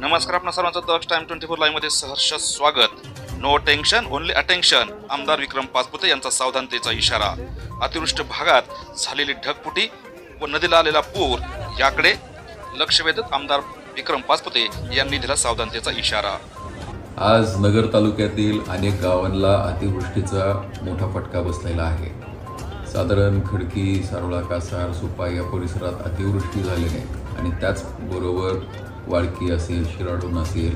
नमस्कार आपणा सर्वांचं दक्ष टाइम ट्वेंटी फोर लाईव्हमध्ये सहर्ष स्वागत. नो टेन्शन ओनली अटेन्शन आमदार विक्रम पाचपुते यांचा सावधानतेचा इशारा. अतिवृष्ट भागात झालेली ढगफुटी व नदीला आलेला पूर याकडे लक्ष वेधत आमदार विक्रम पाचपुते यांनी दिला सावधानतेचा इशारा. आज नगर तालुक्यातील अनेक गावांना अतिवृष्टीचा मोठा फटका बसलेला आहे. साधारण खडकी सारोळा कासार सुपा या परिसरात अतिवृष्टी झालेली आहे आणि त्याचबरोबर वाळकी असेल शिराडून असेल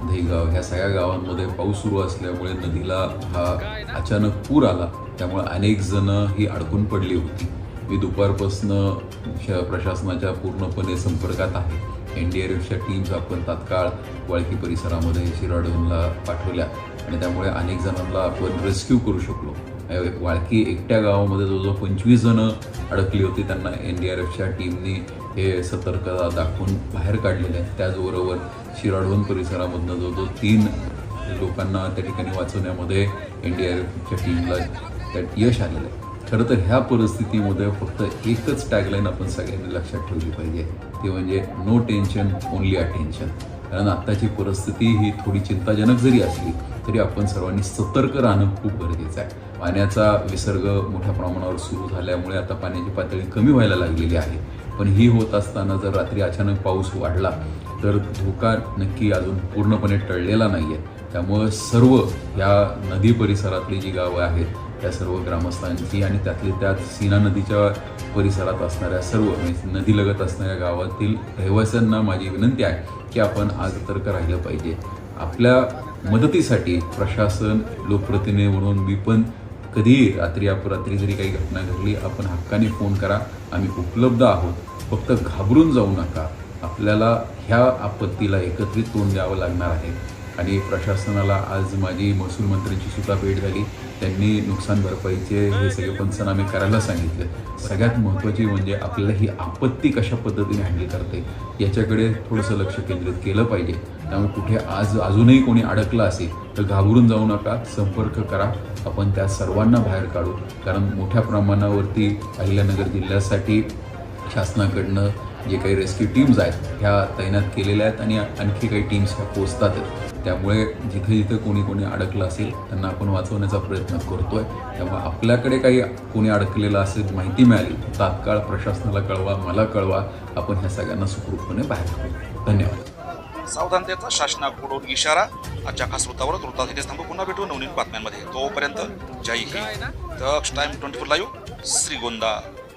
दहीगाव ह्या सगळ्या गावांमध्ये पाऊस सुरू असल्यामुळे नदीला हा अचानक पूर आला. त्यामुळे अनेक जण ही अडकून पडली होती. मी दुपारपासनं प्रशासनाच्या पूर्णपणे संपर्कात आहे. एन डी आर एफच्या टीम्स आपण तात्काळ वाळकी परिसरामध्ये शिराडूनला पाठवल्या आणि त्यामुळे अनेक जणांना आपण रेस्क्यू करू शकलो. वाळकी एकट्या गावामध्ये जवळजवळ पंचवीस जणं अडकली होती त्यांना एन डी आर एफच्या टीमने हे सतर्कता दाखवून बाहेर काढलेले आहे. त्याचबरोबर शिराडोन परिसरामधनं जो जो तीन लोकांना त्या ठिकाणी वाचवण्यामध्ये एन डी आर एफच्या टीमला त्यात यश आलेलं आहे. खरं तर ह्या परिस्थितीमध्ये फक्त एकच टॅगलाईन आपण सगळ्यांनी लक्षात ठेवली पाहिजे. ती म्हणजे नो टेन्शन ओनली अटेन्शन कारण आत्ताची परिस्थिती ही थोडी चिंताजनक जरी असली तरी आपण सर्वांनी सतर्क राहणं खूप गरजेचं आहे. पाण्याचा विसर्ग मोठ्या प्रमाणावर सुरू झाल्यामुळे आता पाण्याची पातळी कमी व्हायला लागलेली आहे. पण ही होत असताना जर रात्री अचानक पाऊस वाढला तर धोका नक्की अजून पूर्णपणे टळलेला नाही आहे त्यामुळं सर्व या नदी परिसरातली जी गावं आहेत त्या सर्व ग्रामस्थांची आणि त्यातली त्यात सीना नदीच्या परिसरात असणाऱ्या सर्व म्हणजे नदीलगत असणाऱ्या गावातील रहिवाशांना माझी विनंती आहे की आपण आज सतर्क राहिलं पाहिजे. आपल्या मदतीसाठी प्रशासन लोकप्रतिनिधी म्हणून मी पण कधीही रात्री अपरात्री जरी काही घटना घडली आपण हक्काने फोन करा. आम्ही उपलब्ध आहोत. फक्त घाबरून जाऊ नका. आपल्याला ह्या आपत्तीला एकत्रित तोंड द्यावं लागणार आहे. आणि प्रशासनाला आज माझी महसूल मंत्र्यांची सुद्धा भेट झाली. त्यांनी नुकसान भरपाईचे हे सगळे पंचनामे करायला सांगितले. सगळ्यात महत्त्वाची म्हणजे आपल्याला ही आपत्ती कशा पद्धतीने हँडल करते याच्याकडे थोडंसं लक्ष केंद्रित केलं पाहिजे. त्यामुळे कुठे आज अजूनही कोणी अडकलं असेल तर घाबरून जाऊ नका संपर्क करा. आपण त्या सर्वांना बाहेर काढू. कारण मोठ्या प्रमाणावरती अहिल्यानगर जिल्ह्यासाठी शासनाकडनं जे काही रेस्क्यू टीम्स आहेत ह्या तैनात केलेल्या आहेत आणि आणखी काही टीम्स ह्या पोचतातच त्यामुळे जिथे जिथे कोणी कोणी अडकलं असेल त्यांना आपण वाचवण्याचा प्रयत्न करतोय. त्यामुळे आपल्याकडे काही कोणी अडकलेलं असेल माहिती मिळाली तात्काळ प्रशासनाला कळवा मला कळवा. आपण ह्या सगळ्यांना सुखरूपपणे बाहेर काढू धन्यवाद. सावधानतेचा शासनाकडून इशारा. आजच्या खास वृत्तावर वृत्तात इथेच थांबू. पुन्हा भेटू नवनीत बातम्यांमध्ये. तोपर्यंत जय Hind. Daksh time twenty four live. Shrigonda.